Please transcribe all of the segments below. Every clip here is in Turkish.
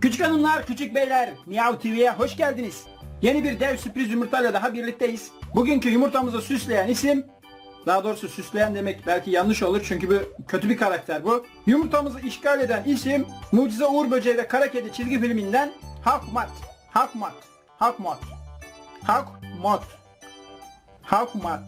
Küçük hanımlar, küçük beyler, Miyav TV'ye hoş geldiniz. Yeni bir dev sürpriz yumurtayla daha birlikteyiz. Bugünkü yumurtamızı süsleyen isim, daha doğrusu süsleyen demek belki yanlış olur çünkü bu kötü bir karakter bu. Yumurtamızı işgal eden isim, Mucize Uğur Böceği ve Kara Kedi çizgi filminden Hakmat. Hakmat. Hakmat. Hakmat. Hakmat.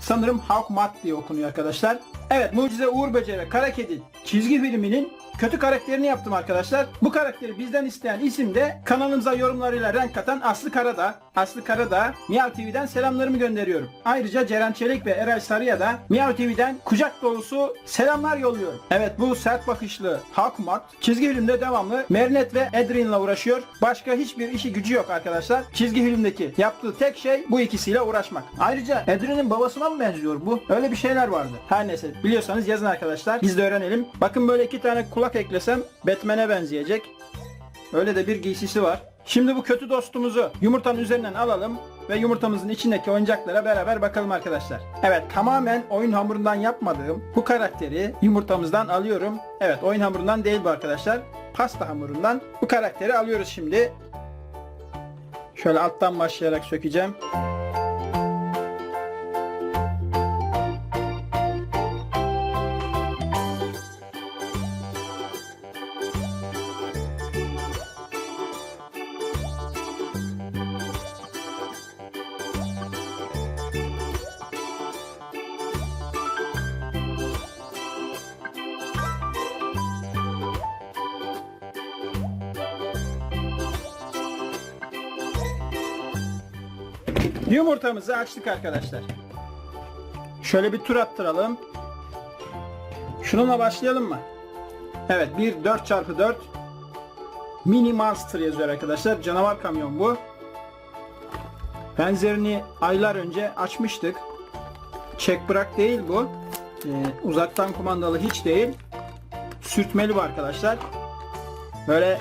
Sanırım Hawkmat diye okunuyor arkadaşlar. Evet Mucize Uğur Böceği ve Kara Kedi çizgi filminin kötü karakterini yaptım arkadaşlar. Bu karakteri bizden isteyen isim de kanalımıza yorumlarıyla renk katan Aslı Karadağ. Aslı Karadağ Miyav TV'den selamlarımı gönderiyorum. Ayrıca Ceren Çelik ve Eray Sarı'ya da Miyav TV'den kucak dolusu selamlar yolluyorum. Evet bu sert bakışlı Hawkmat çizgi filmde devamlı Mernet ve Edrin'le uğraşıyor. Başka hiçbir işi gücü yok arkadaşlar. Çizgi filmdeki yaptığı tek şey bu ikisiyle uğraşmak. Ayrıca Edrin'in babasına mı benziyor bu? Öyle bir şeyler vardı. Her neyse biliyorsanız yazın arkadaşlar. Biz de öğrenelim. Bakın böyle iki tane kulak eklesem Batman'e benzeyecek. Öyle de bir giysisi var. Şimdi bu kötü dostumuzu yumurtanın üzerinden alalım ve yumurtamızın içindeki oyuncaklara beraber bakalım arkadaşlar. Evet tamamen oyun hamurundan yapmadığım bu karakteri yumurtamızdan alıyorum. Evet oyun hamurundan değil bu arkadaşlar. Pasta hamurundan bu karakteri alıyoruz şimdi. Şöyle alttan başlayarak sökeceğim. Yumurtamızı açtık arkadaşlar. Şöyle bir tur attıralım. Şununla başlayalım mı? Evet bir 4x4 Mini Monster yazıyor arkadaşlar. Canavar kamyon bu. Benzerini aylar önce açmıştık. Çek bırak değil bu. Ee, uzaktan kumandalı hiç değil. Sürtmeli bu arkadaşlar. Böyle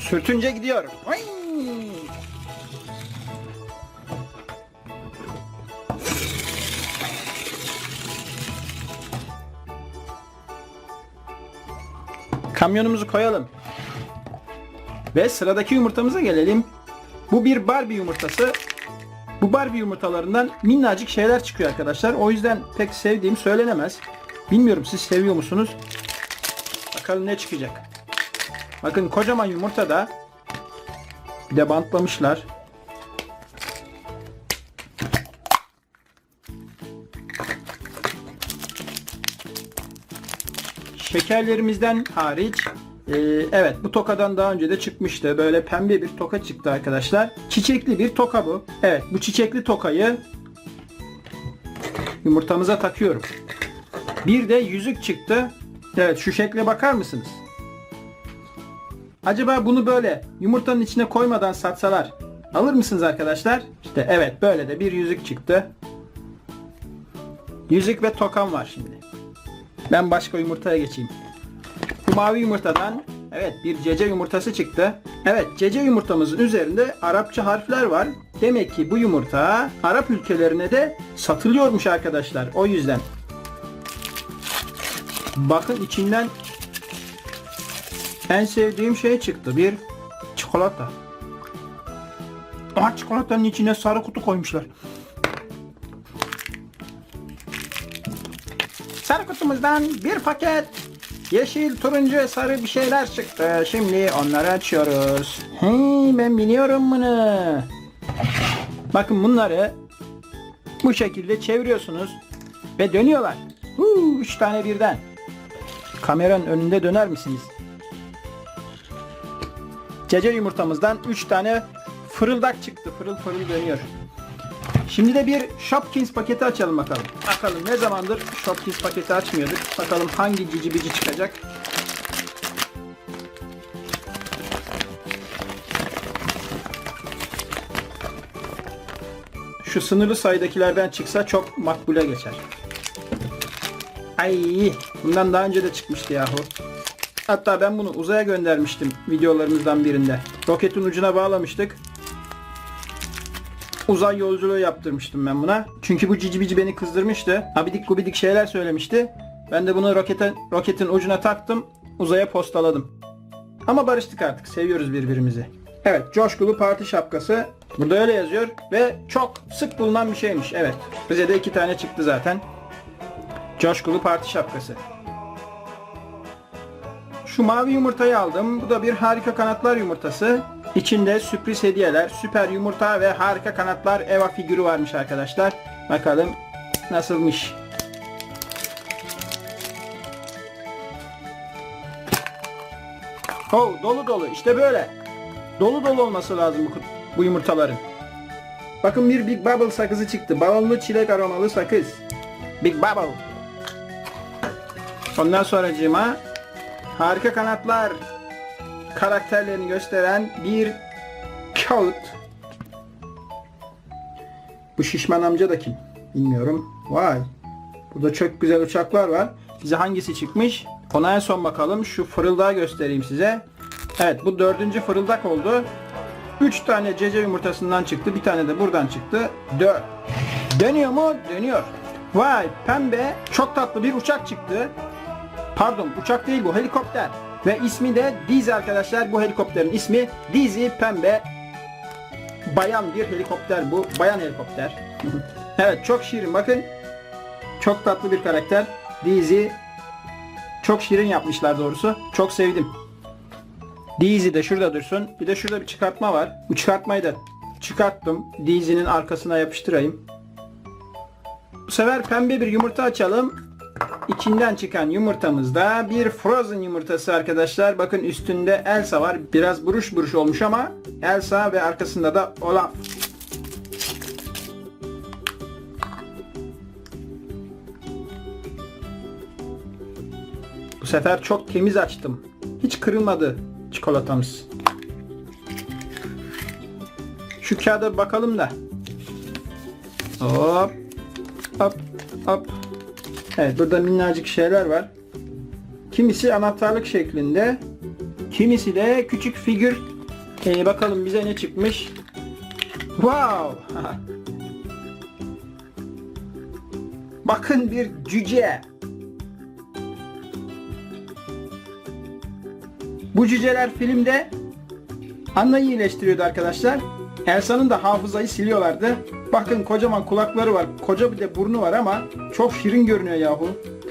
sürtünce gidiyor. Oy! Kamyonumuzu koyalım. Ve sıradaki yumurtamıza gelelim. Bu bir Barbie yumurtası. Bu Barbie yumurtalarından minnacık şeyler çıkıyor arkadaşlar. O yüzden pek sevdiğim söylenemez. Bilmiyorum siz seviyor musunuz? Bakalım ne çıkacak. Bakın kocaman yumurtada bir de bantlamışlar. Şekerlerimizden hariç e, evet bu tokadan daha önce de çıkmıştı. Böyle pembe bir toka çıktı arkadaşlar. Çiçekli bir toka bu. Evet bu çiçekli tokayı yumurtamıza takıyorum. Bir de yüzük çıktı. Evet şu şekle bakar mısınız? Acaba bunu böyle yumurtanın içine koymadan satsalar alır mısınız arkadaşlar? İşte evet böyle de bir yüzük çıktı. Yüzük ve tokam var şimdi. Ben başka yumurtaya geçeyim. Bu mavi yumurtadan evet bir cece yumurtası çıktı. Evet cece yumurtamızın üzerinde Arapça harfler var. Demek ki bu yumurta Arap ülkelerine de satılıyormuş arkadaşlar. O yüzden. Bakın içinden en sevdiğim şey çıktı. Bir çikolata. Aa çikolatanın içine sarı kutu koymuşlar. Sarı kutumuzdan bir paket yeşil, turuncu sarı bir şeyler çıktı. Şimdi onları açıyoruz. Hey, ben biliyorum bunu. Bakın bunları bu şekilde çeviriyorsunuz ve dönüyorlar. Huu, üç tane birden. Kameranın önünde döner misiniz? Cece yumurtamızdan 3 tane fırıldak çıktı. Fırıl fırıl dönüyor. Şimdi de bir Shopkins paketi açalım bakalım. Bakalım ne zamandır Shopkins paketi açmıyorduk. Bakalım hangi cici bici çıkacak. Şu sınırlı sayıdakilerden çıksa çok makbule geçer. Ay, bundan daha önce de çıkmıştı yahu. Hatta ben bunu uzaya göndermiştim videolarımızdan birinde. Roketin ucuna bağlamıştık. Uzay yolculuğu yaptırmıştım ben buna. Çünkü bu cici bici beni kızdırmıştı. Abidik gubidik şeyler söylemişti. Ben de bunu rokete, roketin ucuna taktım. uzaya postaladım. Ama barıştık artık. Seviyoruz birbirimizi. Evet, coşkulu parti şapkası. Burada öyle yazıyor ve çok sık bulunan bir şeymiş. Evet. Bize de iki tane çıktı zaten. Coşkulu parti şapkası. Şu mavi yumurtayı aldım. Bu da bir harika kanatlar yumurtası. İçinde sürpriz hediyeler, süper yumurta ve harika kanatlar Eva figürü varmış arkadaşlar. Bakalım nasılmış. Oh dolu dolu işte böyle. Dolu dolu olması lazım bu, bu yumurtaların. Bakın bir Big Bubble sakızı çıktı. Balonlu çilek aromalı sakız. Big Bubble. Ondan sonracığıma harika kanatlar karakterlerini gösteren bir kağıt. Bu şişman amca da kim? Bilmiyorum. Vay. Burada çok güzel uçaklar var. Bize hangisi çıkmış? Ona en son bakalım. Şu fırıldağı göstereyim size. Evet bu dördüncü fırıldak oldu. Üç tane cece yumurtasından çıktı. Bir tane de buradan çıktı. Dört. Dönüyor mu? Dönüyor. Vay pembe çok tatlı bir uçak çıktı. Pardon uçak değil bu helikopter. Ve ismi de Dizi arkadaşlar. Bu helikopterin ismi Dizi Pembe. Bayan bir helikopter bu. Bayan helikopter. evet çok şirin bakın. Çok tatlı bir karakter. Dizi çok şirin yapmışlar doğrusu. Çok sevdim. Dizi de şurada dursun. Bir de şurada bir çıkartma var. Bu çıkartmayı da çıkarttım. Dizi'nin arkasına yapıştırayım. Bu sefer pembe bir yumurta açalım. İçinden çıkan yumurtamızda bir frozen yumurtası arkadaşlar. Bakın üstünde Elsa var. Biraz buruş buruş olmuş ama Elsa ve arkasında da Olaf. Bu sefer çok temiz açtım. Hiç kırılmadı çikolatamız. Şu kağıda bakalım da. Hop. Hop. Hop. Evet burada minnacık şeyler var. Kimisi anahtarlık şeklinde. Kimisi de küçük figür. Ee, bakalım bize ne çıkmış. Wow. Bakın bir cüce. Bu cüceler filmde Anna'yı iyileştiriyordu arkadaşlar. Elsa'nın da hafızayı siliyorlardı. Bakın kocaman kulakları var. Koca bir de burnu var ama çok şirin görünüyor yahu.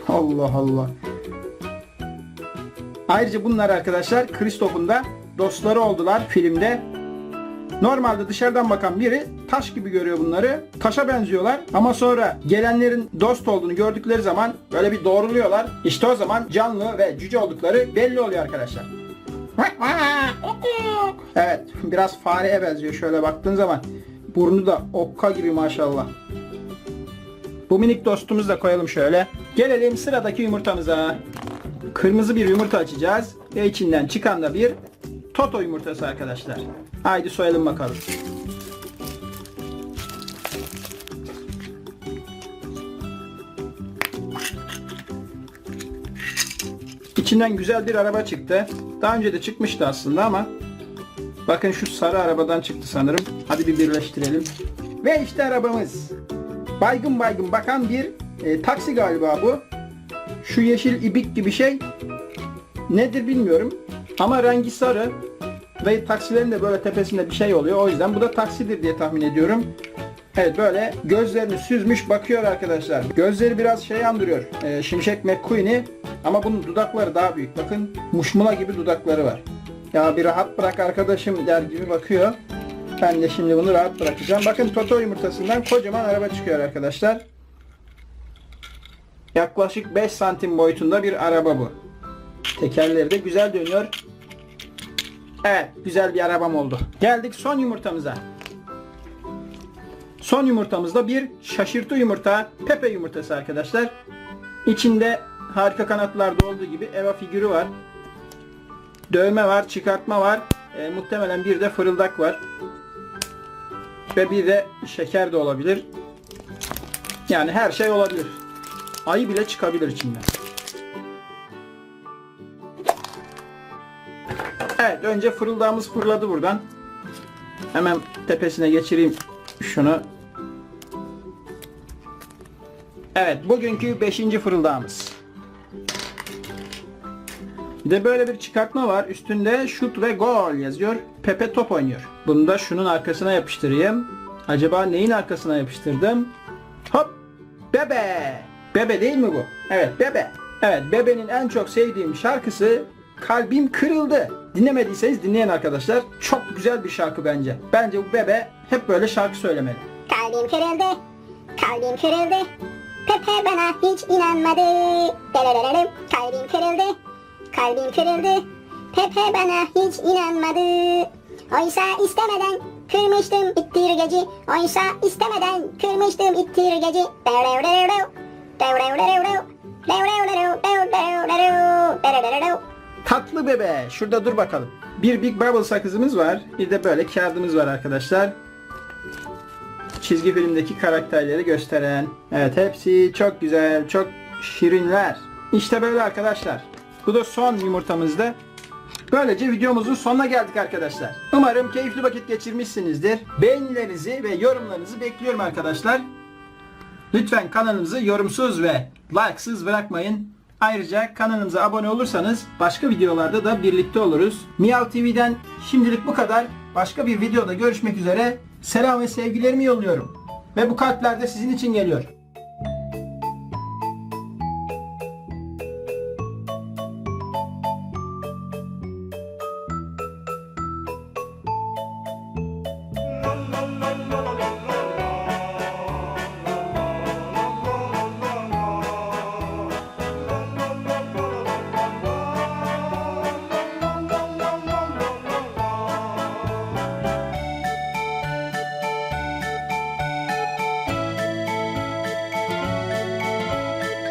Allah Allah. Ayrıca bunlar arkadaşlar Kristoff'un da dostları oldular filmde. Normalde dışarıdan bakan biri taş gibi görüyor bunları. Taşa benziyorlar ama sonra gelenlerin dost olduğunu gördükleri zaman böyle bir doğruluyorlar. İşte o zaman canlı ve cüce oldukları belli oluyor arkadaşlar. Evet biraz fareye benziyor şöyle baktığın zaman. Burnu da okka gibi maşallah. Bu minik dostumuzu da koyalım şöyle. Gelelim sıradaki yumurtamıza. Kırmızı bir yumurta açacağız. Ve içinden çıkan da bir Toto yumurtası arkadaşlar. Haydi soyalım bakalım. İçinden güzel bir araba çıktı. Daha önce de çıkmıştı aslında ama bakın şu sarı arabadan çıktı sanırım. Hadi bir birleştirelim. Ve işte arabamız. Baygın baygın bakan bir e, taksi galiba bu. Şu yeşil ibik gibi şey nedir bilmiyorum. Ama rengi sarı ve taksilerin de böyle tepesinde bir şey oluyor. O yüzden bu da taksidir diye tahmin ediyorum. Evet böyle gözlerini süzmüş bakıyor arkadaşlar. Gözleri biraz şey andırıyor. E, Şimşek McQueen'i ama bunun dudakları daha büyük. Bakın muşmula gibi dudakları var. Ya bir rahat bırak arkadaşım der gibi bakıyor. Ben de şimdi bunu rahat bırakacağım. Bakın Toto yumurtasından kocaman araba çıkıyor arkadaşlar. Yaklaşık 5 santim boyutunda bir araba bu. Tekerleri de güzel dönüyor. Evet güzel bir arabam oldu. Geldik son yumurtamıza. Son yumurtamızda bir şaşırtı yumurta, Pepe yumurtası arkadaşlar. İçinde harika kanatlarda olduğu gibi Eva figürü var. Dövme var, çıkartma var. E, muhtemelen bir de fırıldak var. Ve bir de şeker de olabilir. Yani her şey olabilir. Ayı bile çıkabilir içinden. Evet önce fırıldağımız fırladı buradan. Hemen tepesine geçireyim şunu. Evet bugünkü 5. fırıldağımız. Bir de böyle bir çıkartma var. Üstünde şut ve gol yazıyor. Pepe top oynuyor. Bunu da şunun arkasına yapıştırayım. Acaba neyin arkasına yapıştırdım? Hop! Bebe! Bebe değil mi bu? Evet Bebe. Evet Bebe'nin en çok sevdiğim şarkısı Kalbim Kırıldı. Dinlemediyseniz dinleyin arkadaşlar. Çok güzel bir şarkı bence. Bence bu Bebe hep böyle şarkı söylemeli. Kalbim kırıldı, kalbim kırıldı. Pepe bana hiç inanmadı. Kalbim kırıldı, kalbim kırıldı. Pepe bana hiç inanmadı. Oysa istemeden kırmıştım ittirgeci. Oysa istemeden kırmıştım ittirgeci. Tatlı bebe. Şurada dur bakalım. Bir Big Bubble sakızımız var. Bir de böyle kağıdımız var arkadaşlar. Çizgi filmdeki karakterleri gösteren. Evet hepsi çok güzel, çok şirinler. İşte böyle arkadaşlar. Bu da son yumurtamızdı. Böylece videomuzun sonuna geldik arkadaşlar. Umarım keyifli vakit geçirmişsinizdir. Beğenilerinizi ve yorumlarınızı bekliyorum arkadaşlar. Lütfen kanalımızı yorumsuz ve like'sız bırakmayın. Ayrıca kanalımıza abone olursanız başka videolarda da birlikte oluruz. Miyav TV'den şimdilik bu kadar. Başka bir videoda görüşmek üzere. Selam ve sevgilerimi yolluyorum. Ve bu kalpler de sizin için geliyor.